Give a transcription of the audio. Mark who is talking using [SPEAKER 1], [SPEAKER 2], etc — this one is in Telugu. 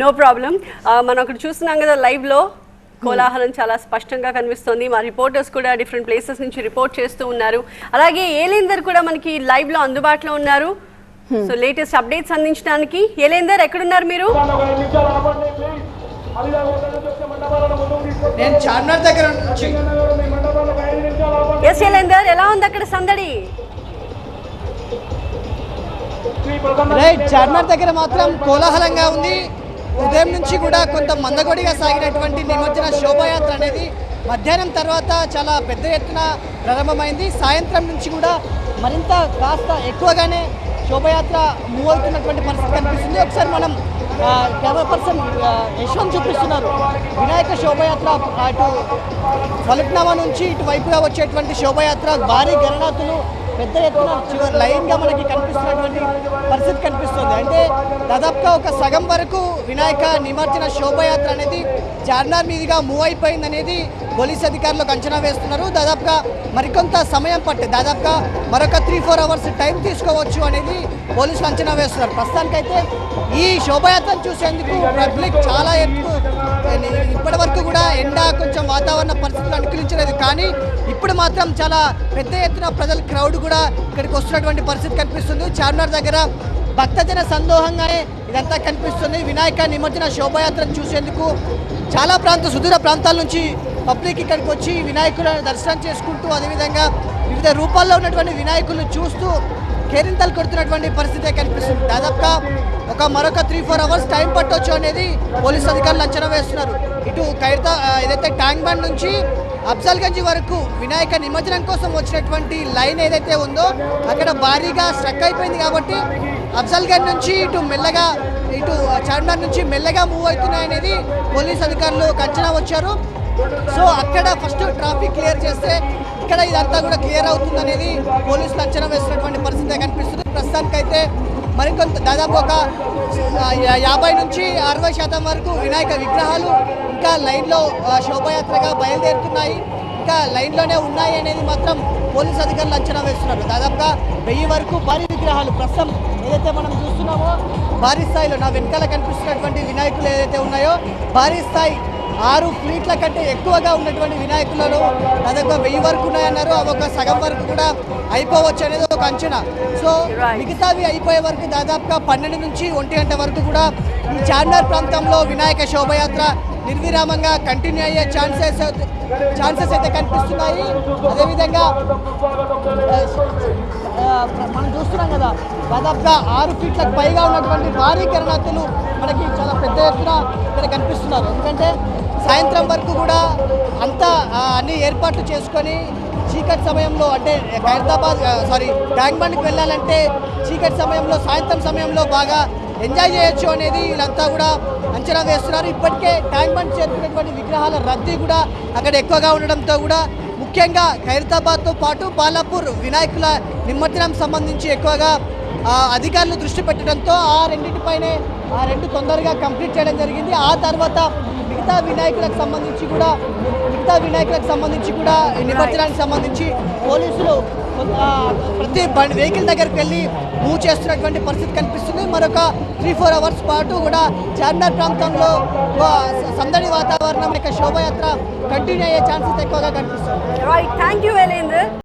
[SPEAKER 1] నో ప్రాబ్లం మనం అక్కడ చూస్తున్నాం కదా లైవ్లో కోలాహలం చాలా స్పష్టంగా కనిపిస్తుంది. మా రిపోర్టర్స్ కూడా డిఫరెంట్ ప్లేసెస్ నుంచి రిపోర్ట్ చేస్తూ ఉన్నారు. అలాగే ఏలేందర్ కూడా మనకి లైవ్లో అందుబాటులో ఉన్నారు. సో లేటెస్ట్ అప్డేట్స్ అందించడానికి. ఏలేందర్ ఎక్కడున్నారు మీరు?
[SPEAKER 2] నేను చార్మినార్ దగ్గర నుంచి.
[SPEAKER 1] ఎస్ ఏలేందర్ ఎలా ఉంది అక్కడ సందడి?
[SPEAKER 2] రైట్ చార్మినార్ దగ్గర మాత్రం కోలాహలంగా ఉంది. ఉదయం నుంచి కూడా కొంత మందగొడిగా సాగినటువంటి నిమజ్జన శోభాయాత్ర అనేది మధ్యాహ్నం తర్వాత చాలా పెద్ద ఎత్తున ప్రారంభమైంది. సాయంత్రం నుంచి కూడా మరింత కాస్త ఎక్కువగానే శోభయాత్ర మూవ్ అవుతున్నటువంటి పరిస్థితి కనిపిస్తుంది. ఒకసారి మనం కెమెరా పర్సన్ యశ్వంత్ చూపిస్తున్నారు. వినాయక శోభయాత్ర అటు ఫలక్నామా నుంచి ఇటువైపుగా వచ్చేటువంటి శోభయాత్ర భారీ గణనాథులు పెద్ద ఎత్తున చివరి లైన్గా మనకి కనిపిస్తున్నటువంటి పరిస్థితి కనిపిస్తుంది. అంటే దాదాపుగా ఒక సగం వరకు వినాయక నిమజ్జన శోభయాత్ర అనేది చార్మినార్ మీదుగా మూవ్ అయిపోయింది అనేది పోలీస్ అధికారులకు అంచనా వేస్తున్నారు. దాదాపుగా మరికొంత సమయం పట్టే దాదాపుగా మరొక త్రీ ఫోర్ అవర్స్ టైం తీసుకోవచ్చు అనేది పోలీసులు అంచనా వేస్తున్నారు. ప్రస్తుతానికైతే ఈ శోభయాత్రను చూసేందుకు పబ్లిక్ చాలా ఎక్కువ ఇప్పటి వరకు కూడా ఎండ కొంచెం వాతావరణ పరిస్థితులు అనుకూలించలేదు. కానీ ఇప్పుడు మాత్రం చాలా పెద్ద ఎత్తున ప్రజల క్రౌడ్ కూడా ఇక్కడికి వస్తున్నటువంటి పరిస్థితి కనిపిస్తుంది. చార్మినార్ దగ్గర భక్తజన సందోహంగానే ఇదంతా కనిపిస్తుంది. వినాయక నిమజ్జన శోభాయాత్రను చూసేందుకు చాలా ప్రాంత సుదూర ప్రాంతాల నుంచి పబ్లిక్ ఇక్కడికి వచ్చి వినాయకులను దర్శనం చేసుకుంటూ అదేవిధంగా వివిధ రూపాల్లో ఉన్నటువంటి వినాయకులను చూస్తూ కేరింతలు కొడుతున్నటువంటి పరిస్థితే కనిపిస్తుంది. దాదాపుగా ఒక మరొక త్రీ ఫోర్ అవర్స్ టైం పట్టొచ్చు అనేది పోలీస్ అధికారులు అంచనా వేస్తున్నారు. ఇటు ఖైరతా ఏదైతే ట్యాంక్ బండ్ నుంచి అఫ్జల్గంజ్ వరకు వినాయక నిమజ్జనం కోసం వచ్చినటువంటి లైన్ ఏదైతే ఉందో అక్కడ భారీగా స్ట్రక్ అయిపోయింది కాబట్టి అఫ్జల్గంజ్ నుంచి ఇటు మెల్లగా ఇటు చార్మినార్ నుంచి మెల్లగా మూవ్ అవుతున్నాయి అనేది పోలీస్ అధికారులు అంచనా వచ్చారు. సో అక్కడ ఫస్ట్ ట్రాఫిక్ క్లియర్ చేస్తే ఇక్కడ ఇదంతా కూడా క్లియర్ అవుతుంది అనేది పోలీసులు అంచనా వేస్తున్నటువంటి పరిస్థితి కనిపిస్తుంది. ప్రస్తుతానికైతే మరికొంత దాదాపు ఒక యాభై నుంచి అరవై శాతం వరకు వినాయక విగ్రహాలు ఇంకా లైన్లో శోభాయాత్రగా బయలుదేరుతున్నాయి. ఇంకా లైన్లోనే ఉన్నాయి అనేది మాత్రం పోలీస్ అధికారులు అంచనా వేస్తున్నారు. దాదాపుగా వెయ్యి వరకు భారీ విగ్రహాలు ప్రస్తుతం ఏదైతే మనం చూస్తున్నామో భారీ స్థాయిలో నా వెనకాల కనిపిస్తున్నటువంటి వినాయకులు ఏదైతే ఉన్నాయో భారీ స్థాయి ఆరు ఫ్లీట్ల కంటే ఎక్కువగా ఉన్నటువంటి వినాయకులను అదొక వెయ్యి వరకు ఉన్నాయన్నారు. అవి ఒక సగం వరకు కూడా అయిపోవచ్చు అనేది ఒక అంచనా. సో మిగతావి అయిపోయే వరకు దాదాపుగా పన్నెండు నుంచి ఒంటి గంట వరకు కూడా ఈ చార్మినార్ ప్రాంతంలో వినాయక శోభయాత్ర నిర్విరామంగా కంటిన్యూ అయ్యే ఛాన్సెస్ ఛాన్సెస్ అయితే కనిపిస్తున్నాయి. అదేవిధంగా మనం చూస్తున్నాం కదా దాదాపుగా ఆరు ఫీట్లకు పైగా ఉన్నటువంటి భారీ కరణార్థులు మనకి చాలా పెద్ద ఎత్తున ఇక్కడ కనిపిస్తున్నారు. ఎందుకంటే సాయంత్రం వరకు కూడా అంతా అన్ని ఏర్పాట్లు చేసుకొని చీకటి సమయంలో అంటే ఖైరతాబాద్ సారీ ట్యాంక్ బండ్కి వెళ్ళాలంటే చీకటి సమయంలో సాయంత్రం సమయంలో బాగా ఎంజాయ్ చేయొచ్చు అనేది వీళ్ళంతా కూడా అంచనా వేస్తున్నారు. ఇప్పటికే ట్యాంక్ బండ్ చేరుకున్నటువంటి విగ్రహాల రద్దీ కూడా అక్కడ ఎక్కువగా ఉండడంతో కూడా ముఖ్యంగా ఖైరతాబాద్తో పాటు బాలాపూర్ వినాయకుల నిమజ్జనం సంబంధించి ఎక్కువగా అధికారులు దృష్టి పెట్టడంతో ఆ రెండింటిపైనే ఆ రెండు తొందరగా కంప్లీట్ చేయడం జరిగింది. ఆ తర్వాత మిగతా వినాయకులకు సంబంధించి కూడా మిగతా వినాయకులకు సంబంధించి కూడా నిమజ్జనానికి సంబంధించి పోలీసులు ప్రతి బండి వెహికల్ దగ్గరికి వెళ్ళి మూవ్ చేస్తున్నటువంటి పరిస్థితి కనిపిస్తుంది. మరొక త్రీ ఫోర్ అవర్స్ పాటు కూడా చార్మినార్ ప్రాంతంలో సందడి వాతావరణం యొక్క శోభయాత్ర కంటిన్యూ అయ్యే ఛాన్సెస్ ఎక్కువగా కనిపిస్తుంది
[SPEAKER 1] రైట్ థ్యాంక్ యూ